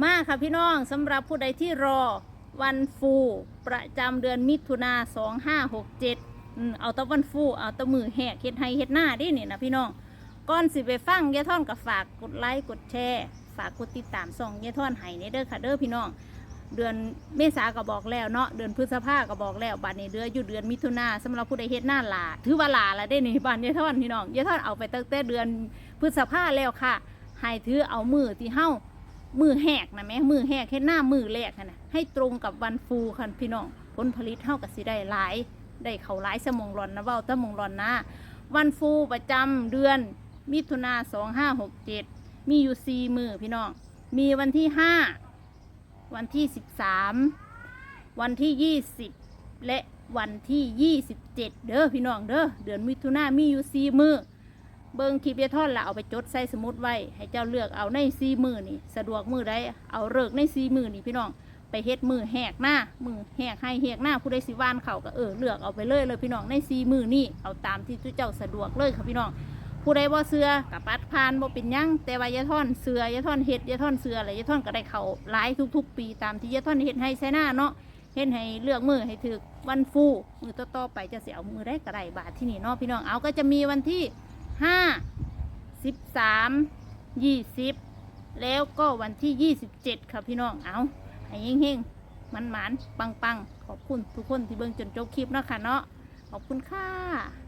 มาค่ะพี่น้องสำหรับผู้ใดที่รอวันฟูประจำเดือนมิถุนาสองห้าหกเจ็ดเอาตะวันฟูเอาตะมือแหกเฮ็ดให้เฮ็ดหน้าดินี่นะพี่น้องก่อนสิไปฟังยายท่อนกับฝากกดไลค์กดแชร์ฝากกดติดตามส่องยายท่อนให้ในเด้อค่ะเด้อพี่น้อง เดือนเมษาก็บอกแล้วเนาะเดือนพฤษภาก็บอกแล้วบัดนี้เดือนอยู่เดือนมิถุนาสำหรับผู้ใดเฮ็ดหน้าหลาถือว่าหลาละได้นี่บ้านยายท่อนพี่น้องยายท่อนเอาไปตั้งแต่เดือนพฤษภาแล้วค่ะให้ถือเอามือที่เฮ้า มือแหกนะแม่มือแหกแค่หน้ามือแรกนะให้ตรงกับวันฟูคันพี่น้องผลผลิตเท่ากับสิได้หลาย ได้เขาหลายสมองร้อนนะเว้าตะมองร้อนนะ วันฟูประจำเดือน มิถุนาสองห้าหกเจ็ดมีอยู่สี่มือพี่น้อง มีวันที่ห้าวันที่สิบสามวันที่ยี่สิบและวันที่ยี่สิบเจ็ดเด้อพี่น้องเด้อเดือนมิถุนามีอยู่สี่มือ เบิ้งคลิปยายทอดละเอาไปจดใส่สมุดไว้ ให้เจ้าเลือกเอาในซีมือนี่สะดวกมือได้เอาเลิกในซีมือนี่พี่น้องไปเฮ็ดมือแหกหน้ามือแหกให้แหกหน้าผู้ใดสิว่านเขาก็เออเลือกเอาไปเลยเลยพี่น้องในซีมือนี่เอาตามที่เจ้าสะดวกเลยค่ะพี่น้องผู้ใดบ่เสือกับปัดพานบ่เป็นยังแต่ว่ายาท่อนเสือยาท่อนเฮ็ดยาท่อนเสืออะไรยาท่อนก็ได้เขาหลายทุก ๆ ปีตามที่ยาท่อนเฮ็ดให้ใส่หน้าเนาะเฮ็ดให้เลือกมือให้ถึกวันฟูมือต่อๆไปจะเสียเอามือได้กระไดบาทที่นี่เนาะพี่น้องเอาก็จะมีวันที่ ห้าสิบสามยี่สิบแล้วก็วันที่ยี่สิบเจ็ดค่ะพี่น้องเอาให้เฮงๆมันหมานปังปังขอบคุณทุกคนที่เบิ่งจนจบคลิปเนาะค่ะเนาะขอบคุณค่ะ